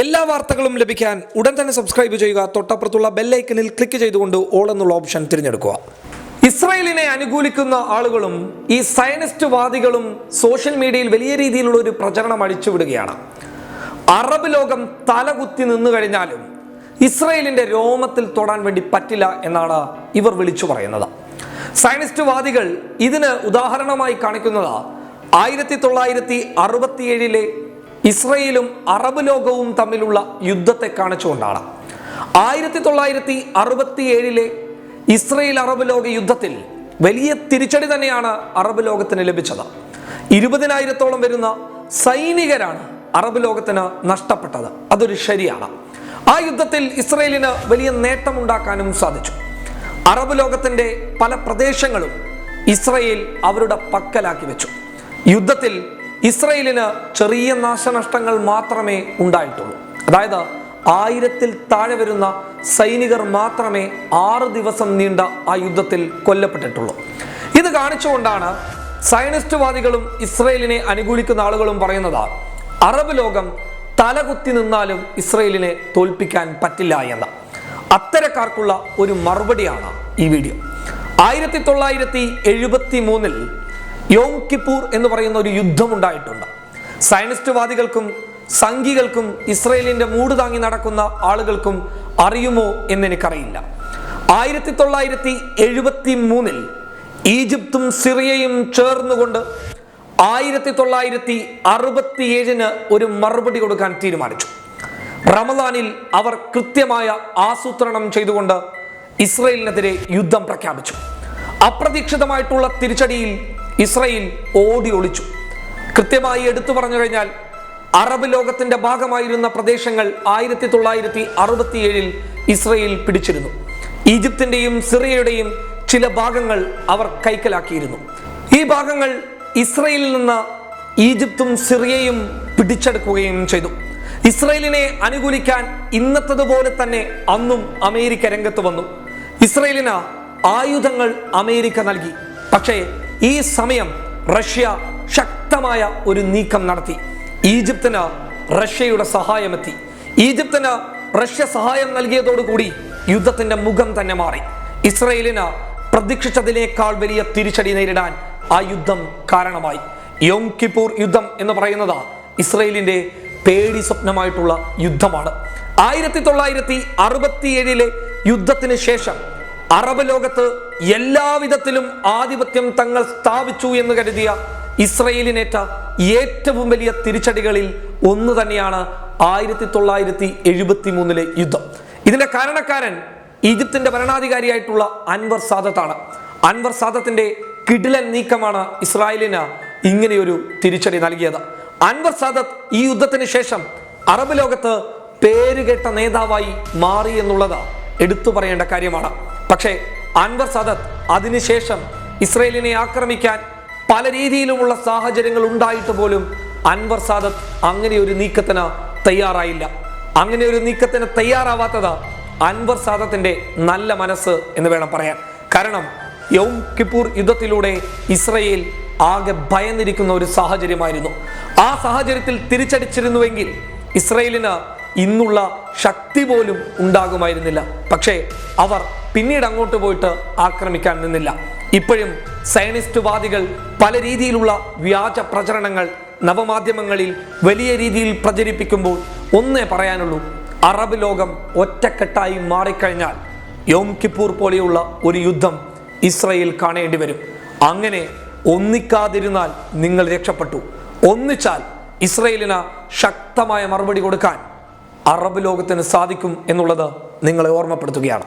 എല്ലാ വാർത്തകളും ലഭിക്കാൻ ഉടൻ തന്നെ സബ്സ്ക്രൈബ് ചെയ്യുക. തൊട്ടപ്പുറത്തുള്ള ബെല്ലൈക്കനിൽ ക്ലിക്ക് ചെയ്തുകൊണ്ട് ഓൾ എന്നുള്ള ഓപ്ഷൻ തിരഞ്ഞെടുക്കുക. ഇസ്രയേലിനെ അനുകൂലിക്കുന്ന ആളുകളും ഈ സയനിസ്റ്റ് വാദികളും സോഷ്യൽ മീഡിയയിൽ വലിയ രീതിയിലുള്ള ഒരു പ്രചരണം അടിച്ചുവിടുകയാണ് അറബ് ലോകം തലകുത്തി നിന്നു കഴിഞ്ഞാലും ഇസ്രയേലിന്റെ രോമത്തിൽ തൊടാൻ വേണ്ടി പറ്റില്ല എന്നാണ് ഇവർ വിളിച്ചു പറയുന്നത്. സയനിസ്റ്റ് വാദികൾ ഇതിന് ഉദാഹരണമായി കാണിക്കുന്നത് ആയിരത്തി തൊള്ളായിരത്തി അറുപത്തിയേഴിലെ ഇസ്രയേലും അറബ് ലോകവും തമ്മിലുള്ള യുദ്ധത്തെ കാണിച്ചുകൊണ്ടാണ്. ആയിരത്തി തൊള്ളായിരത്തി അറുപത്തിയേഴിലെ ഇസ്രയേൽ അറബ് ലോക യുദ്ധത്തിൽ വലിയ തിരിച്ചടി തന്നെയാണ് അറബ് ലോകത്തിന് ലഭിച്ചത്. ഇരുപതിനായിരത്തോളം വരുന്ന സൈനികരാണ് അറബ് ലോകത്തിന് നഷ്ടപ്പെട്ടത്. അതൊരു ശരിയാണ്. ആ യുദ്ധത്തിൽ ഇസ്രയേലിന് വലിയ നേട്ടമുണ്ടാക്കാനും സാധിച്ചു. അറബ് ലോകത്തിന്റെ പല പ്രദേശങ്ങളും ഇസ്രയേൽ അവരുടെ പക്കലാക്കി വെച്ചു. യുദ്ധത്തിൽ ഇസ്രയേലിന് ചെറിയ നാശനഷ്ടങ്ങൾ മാത്രമേ ഉണ്ടായിട്ടുള്ളൂ. അതായത് ആയിരത്തിൽ താഴെ വരുന്ന സൈനികർ മാത്രമേ ആറ് ദിവസം നീണ്ട ആ യുദ്ധത്തിൽ കൊല്ലപ്പെട്ടിട്ടുള്ളൂ. ഇത് കാണിച്ചുകൊണ്ടാണ് സയനിസ്റ്റ്വാദികളും ഇസ്രയേലിനെ അനുകൂലിക്കുന്ന ആളുകളും പറയുന്നത് അറബ് ലോകം തലകുത്തി നിന്നാലും ഇസ്രയേലിനെ തോൽപ്പിക്കാൻ പറ്റില്ല എന്ന്. അത്തരക്കാർക്കുള്ള ഒരു മറുപടിയാണ് ഈ വീഡിയോ. ആയിരത്തി തൊള്ളായിരത്തി എഴുപത്തി മൂന്നിൽ യോം കിപ്പൂർ എന്ന് പറയുന്ന ഒരു യുദ്ധം ഉണ്ടായിട്ടുണ്ട്. സയനിസ്റ്റ്വാദികൾക്കും സംഘികൾക്കും ഇസ്രയേലിന്റെ മൂട് താങ്ങി നടക്കുന്ന ആളുകൾക്കും അറിയുമോ എന്ന് എനിക്കറിയില്ല ആയിരത്തി തൊള്ളായിരത്തി എഴുപത്തി മൂന്നിൽ ഈജിപ്തും സിറിയയും ചേർന്നുകൊണ്ട് ആയിരത്തി തൊള്ളായിരത്തി അറുപത്തിയേഴിന് ഒരു മറുപടി കൊടുക്കാൻ തീരുമാനിച്ചു. റമദാനിൽ അവർ കൃത്യമായ ആസൂത്രണം ചെയ്തുകൊണ്ട് ഇസ്രയേലിനെതിരെ യുദ്ധം പ്രഖ്യാപിച്ചു. അപ്രതീക്ഷിതമായിട്ടുള്ള തിരിച്ചടിയിൽ ഇസ്രയേൽ ഓടി ഒളിച്ചു. കൃത്യമായി എടുത്തു പറഞ്ഞു കഴിഞ്ഞാൽ അറബ് ലോകത്തിന്റെ ഭാഗമായിരുന്ന പ്രദേശങ്ങൾ ആയിരത്തി തൊള്ളായിരത്തി അറുപത്തിയേഴിൽ ഇസ്രയേൽ പിടിച്ചിരുന്നു. ഈജിപ്തിന്റെയും സിറിയയുടെയും ചില ഭാഗങ്ങൾ അവർ കൈക്കലാക്കിയിരുന്നു. ഈ ഭാഗങ്ങൾ ഇസ്രയേലിൽ നിന്ന് ഈജിപ്തും സിറിയയും പിടിച്ചെടുക്കുകയും ചെയ്തു. ഇസ്രയേലിനെ അനുകൂലിക്കാൻ ഇന്നത്തതുപോലെ തന്നെ അന്നും അമേരിക്ക രംഗത്ത് വന്നു. ഇസ്രയേലിന് ആയുധങ്ങൾ അമേരിക്ക നൽകി. പക്ഷേ ഈ സമയം റഷ്യ ശക്തമായ ഒരു നീക്കം നടത്തി. ഈജിപ്തിന് റഷ്യയുടെ സഹായമെത്തി. ഈജിപ്തിന് റഷ്യ സഹായം നൽകിയതോടുകൂടി യുദ്ധത്തിന്റെ മുഖം തന്നെ മാറി. ഇസ്രയേലിന് പ്രതീക്ഷിച്ചതിനേക്കാൾ വലിയ തിരിച്ചടി നേരിടാൻ ആ യുദ്ധം കാരണമായി. യോം കിപൂർ യുദ്ധം എന്ന് പറയുന്നത് ഇസ്രയേലിന്റെ പേടി സ്വപ്നമായിട്ടുള്ള യുദ്ധമാണ്. ആയിരത്തി തൊള്ളായിരത്തി അറുപത്തിയേഴിലെ യുദ്ധത്തിന് ശേഷം അറബ് ലോകത്ത് എല്ലാവിധത്തിലും ആധിപത്യം തങ്ങൾ സ്ഥാപിച്ചു എന്ന് കരുതിയ ഇസ്രയേലിനേറ്റ ഏറ്റവും വലിയ തിരിച്ചടികളിൽ ഒന്ന് തന്നെയാണ് ആയിരത്തി തൊള്ളായിരത്തി എഴുപത്തി മൂന്നിലെ യുദ്ധം. ഇതിന്റെ കാരണക്കാരൻ ഈജിപ്തിന്റെ ഭരണാധികാരിയായിട്ടുള്ള അൻവർ സാദത്താണ്. അൻവർ സാദത്തിന്റെ കിടിലൻ നീക്കമാണ് ഇസ്രായേലിന് ഇങ്ങനെയൊരു തിരിച്ചടി നൽകിയത്. അൻവർ സാദത്ത് ഈ യുദ്ധത്തിന് ശേഷം അറബ് ലോകത്ത് പേരുകേട്ട നേതാവായി മാറി എന്നുള്ളത് എടുത്തു പറയേണ്ട കാര്യമാണ്. പക്ഷേ അൻവർ സദത്ത് അതിനുശേഷം ഇസ്രയേലിനെ ആക്രമിക്കാൻ പല രീതിയിലുമുള്ള സാഹചര്യങ്ങൾ ഉണ്ടായിട്ട് പോലും അൻവർ സാദത്ത് അങ്ങനെ ഒരു നീക്കത്തിന് തയ്യാറായില്ല. അങ്ങനെ ഒരു നീക്കത്തിന് തയ്യാറാവാത്തത് അൻവർ സാദത്തിന്റെ നല്ല മനസ്സ് എന്ന് വേണം പറയാൻ. കാരണം യൗം കിപ്പൂർ യുദ്ധത്തിലൂടെ ഇസ്രയേൽ ആകെ ഭയന്നിരിക്കുന്ന ഒരു സാഹചര്യമായിരുന്നു. ആ സാഹചര്യത്തിൽ തിരിച്ചടിച്ചിരുന്നുവെങ്കിൽ ഇസ്രയേലിന് ഇന്നുള്ള ശക്തി പോലും ഉണ്ടാകുമായിരുന്നില്ല. പക്ഷേ അവർ പിന്നീട് അങ്ങോട്ട് പോയിട്ട് ആക്രമിക്കാൻ നിന്നില്ല. ഇപ്പോഴും സയനിസ്റ്റ്വാദികൾ പല രീതിയിലുള്ള വ്യാജ പ്രചരണങ്ങൾ നവമാധ്യമങ്ങളിൽ വലിയ രീതിയിൽ പ്രചരിപ്പിക്കുമ്പോൾ ഒന്നേ പറയാനുള്ളൂ അറബ് ലോകം ഒറ്റക്കെട്ടായി മാറിക്കഴിഞ്ഞാൽ യോം കിപ്പൂർ പോലെയുള്ള ഒരു യുദ്ധം ഇസ്രയേൽ കാണേണ്ടി വരും. അങ്ങനെ ഒന്നിക്കാതിരുന്നാൽ നിങ്ങൾ രക്ഷപ്പെട്ടു. ഒന്നിച്ചാൽ ഇസ്രയേലിന് ശക്തമായ മറുപടി കൊടുക്കാൻ അറബ് ലോകത്തിന് സാധിക്കും എന്നുള്ളത് നിങ്ങളെ ഓർമ്മപ്പെടുത്തുകയാണ്.